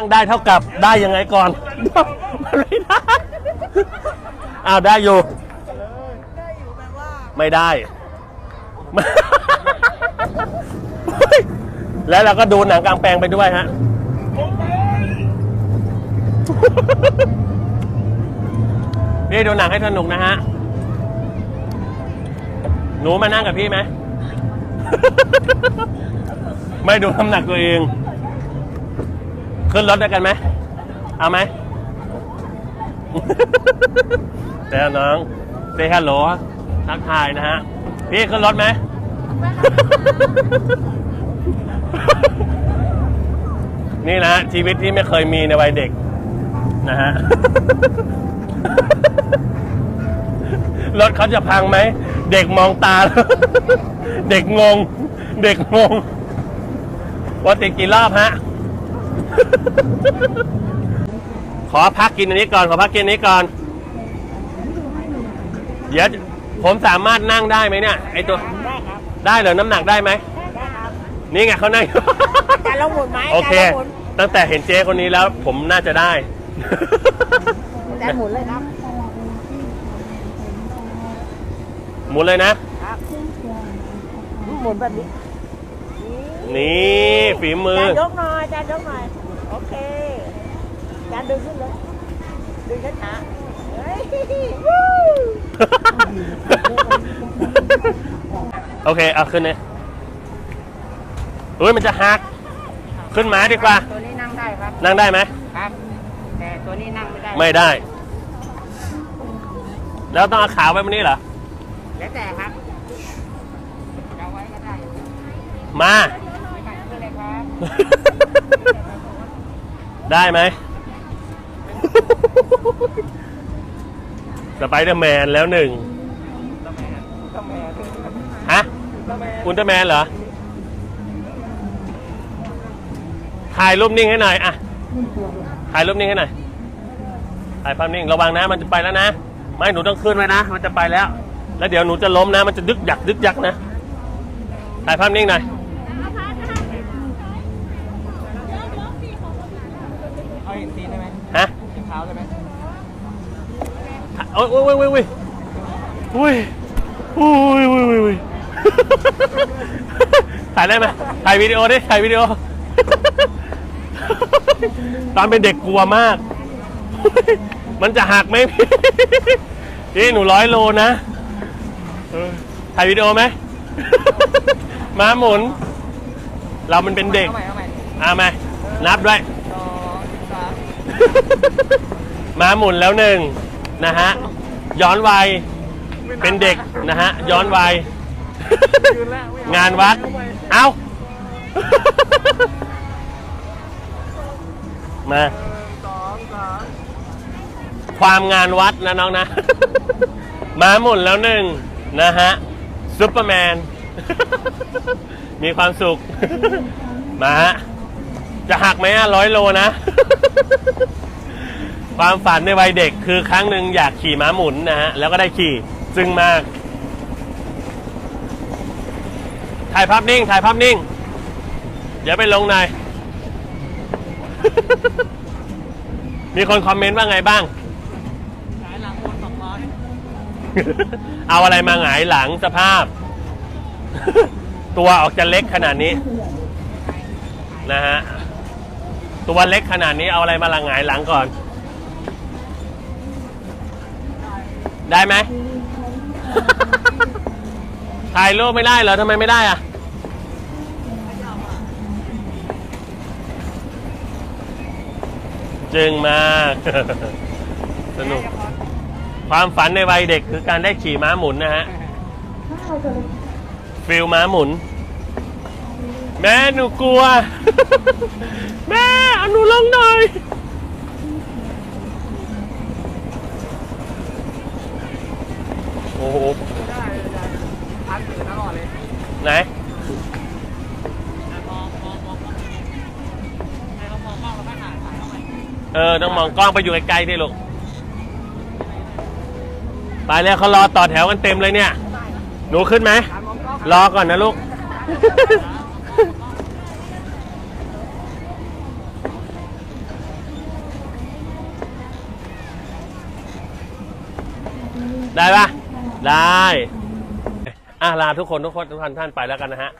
นั่งได้เท่ากับได้ยังไงก่อน มันไม่ได้ อ้าวได้อยู่ไม่ได้ แล้วเราก็ดูหนังกลางแปลงไปด้วยฮะ นี่ดูหนังให้สนุกนะฮะ หนูมานั่งกับพี่ไหม ไม่ดูน้ำหนักตัวเอง ขึ้นรถด้วยกันไหม เอาไหม แต่น้องเซฮัลโหลทักทายนะฮะ พี่ขึ้นรถไหม นี่นะฮะชีวิตที่ไม่เคยมีในวัยเด็ก นะฮะ รถเขาจะพังไหม เด็กมองตา เด็กงง เด็กงงว่าติดกี่รอบฮะ ขอพักกินอันนี้ก่อน ขอพักกินอันนี้ก่อน เดี๋ยวผมสามารถนั่งได้ไหมเนี่ยไอตัวได้ครับได้เหรอน้ำหนักได้ไหมได้ครับนี่ไงเขานั่งอาจารย์ลองหมุนไหมโอเคาจารย์ลงหมุนตั้งแต่เห็นเจ๊คนนี้แล้ว ผมน่าจะได้อาจารย์หมุนเลยครับ หมุนเลยนะครับหมุนแบบนี้ นี่ ฝีมือาอจารย์ยกหน่อยอาจารย์ยกหน่อย โอเคอาจารย์ดึงขึ้นเลย ดึงช้าๆเฮ้ยวู้โอเค เอาขึ้นเลยเฮ้ยมันจะหัก ขึ้นมาดีกว่า ตัวนี้นั่งได้ครับ นั่งได้ไหมครับ แต่ตัวนี้นั่งไม่ได้ ไม่ได้ แล้วต้องเอาขาไว้บนนี้เหรอ แล้วแต่ครับจะเอาไว้ก็ได้มา ได้ไหม สไปเดอร์แมนแล้วหนึ่งฮะ อุลตร้าแมนเหรอ ถ่ายรูปนิ่งให้หน่อยอะถ่ายรูปนิ่งให้หน่อย ถ่ายภาพนิ่ง ระวังนะ มันจะไปแล้วนะ ไม่ หนูต้องขึ้นไว้นะ มันจะไปแล้ว แล้วเดี๋ยวหนูจะล้มนะ มันจะดึกยักดึกยักนะ ถ่ายภาพนิ่งหน่อย เอาเห็นตีนได้ไหม ฮะ เห็นเท้าได้ไหม โอ้ยโอ้ยโอ้ยโอ้ยโอ้ยโอ้ยโอ้ยโอ้ยโอ้ยโอ้ยถ่ายได้ไหมถ่ายวิดีโอดิถ่ายวิดีโอ ตอนเป็นเด็กกลัวมาก มันจะหักไหมพี่นี่หนูร้อยโลนะเออถ่ายวิดีโอไหมมาหมุน เรามันเป็นเด็กเอาใหม่เอาใหม่เอาไหมนับด้วยสองสามมาหมุนแล้วหนึ่ง นะฮะย้อนวัยเป็นเด็กนะฮะย้อนวัยยืนแล้วไม่เองานวัด เอ้ามาสองสามความงานวัดนะน้องนะ มาหมุนแล้วหนึ่งนะฮะซุปเปอร์แมน มีความสุข มาฮะจะหักไหมอะร้อยโลนะ ความฝันในวัยเด็กคือครั้งหนึ่งอยากขี่ม้าหมุนนะฮะ แล้วก็ได้ขี่ซึ่งมาก ถ่ายภาพนิ่ง ถ่ายภาพนิ่ง เดี๋ยวไปลงในอยมีคนคอมเมนต์ว่าไงบ้าง หงายหลังวนสองร้อยเอาอะไรมาหงายหลังสภาพ ตัวออกจะเล็กขนาดนี้ นะฮะ ตัวเล็กขนาดนี้เอาอะไรมาละหงายหลังก่อน ได้ไหม ถ่ายรูปไม่ได้เหรอทำไมไม่ได้อะจึงมาก สนุก ความฝันในวัยเด็กคือการได้ขี่ม้าหมุนนะฮะ ฟิลม้าหมุน แม่หนูกลัว แม่เอาหนูลงหน่อย ไหนเออต้องมองกล้องไปอยู่ไกลๆนี่ลูกไปแล้วเขารอต่อแถวกันเต็มเลยเนี่ย หนูขึ้นไหมรอก่อนนะลูก ได้ปะได้ อะลาทุกคนทุกคนทุกท่านท่านไปแล้วกันนะฮะ